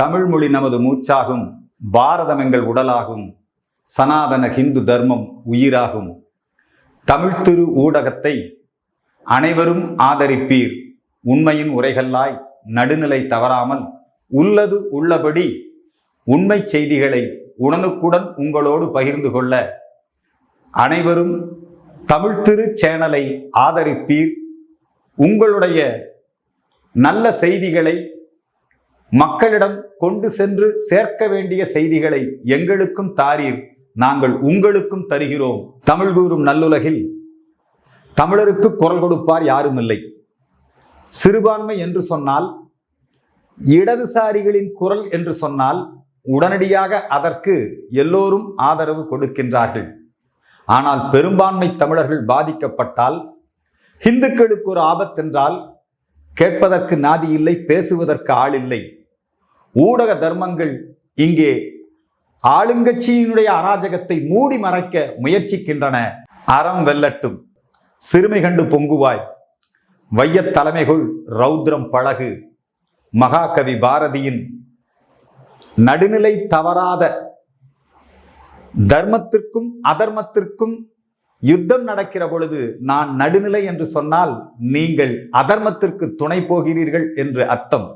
தமிழ்மொழி நமது மூச்சாகும் பாரதம் எங்கள் உடலாகும் சனாதன ஹிந்து தர்மம் உயிராகும். தமிழ் திரு ஊடகத்தை அனைவரும் ஆதரிப்பீர் உண்மையின் உரைகளாய் நடுநிலை தவறாமல் உள்ளது உள்ளபடி உண்மை செய்திகளை உடனுக்குடன் உங்களோடு பகிர்ந்து கொள்ள அனைவரும் தமிழ் திரு சேனலை ஆதரிப்பீர். உங்களுடைய நல்ல செய்திகளை மக்களிடம் கொண்டு சென்று சேர்க்க வேண்டிய செய்திகளை எங்களுக்கும் தாரீர் நாங்கள் உங்களுக்கும் தருகிறோம். தமிழ் கூறும் நல்லுலகில் தமிழருக்கு குரல் கொடுப்பார் யாரும் இல்லை சிறுபான்மை என்று சொன்னால் இடதுசாரிகளின் குரல் என்று சொன்னால் உடனடியாக அதற்கு எல்லோரும் ஆதரவு கொடுக்கின்றார்கள். ஆனால் பெரும்பான்மை தமிழர்கள் பாதிக்கப்பட்டால் ஹிந்துக்களுக்கு ஒரு ஆபத்தென்றால் கேட்பதற்கு நாதி இல்லை பேசுவதற்கு ஆள் இல்லை. ஊடக தர்மங்கள் இங்கே ஆளுங்கட்சியினுடைய அராஜகத்தை மூடி மறைக்க முயற்சிக்கின்றன. அறம் வெல்லட்டும். சிறுமை கண்டு பொங்குவாய். வையத் தலைமைகுள் ரௌத்ரம் பழகு. மகாகவி பாரதியின் நடுநிலை தவறாத தர்மத்திற்கும் அதர்மத்திற்கும் யுத்தம் நடக்கிற பொழுது நான் நடுநிலை என்று சொன்னால் நீங்கள் அதர்மத்திற்கு துணை போகிறீர்கள் என்று அர்த்தம்.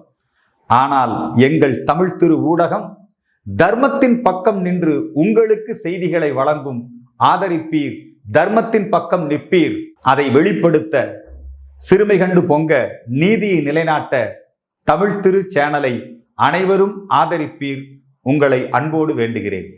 ஆனால் எங்கள் தமிழ் திரு ஊடகம் தர்மத்தின் பக்கம் நின்று உங்களுக்கு செய்திகளை வழங்கும் ஆதரிப்பீர். தர்மத்தின் பக்கம் நிற்பீர். அதை வெளிப்படுத்த சிறுமை கண்டு பொங்க நீதியை நிலைநாட்ட தமிழ் திரு சேனலை அனைவரும் ஆதரிப்பீர். உங்களை அன்போடு வேண்டுகிறேன்.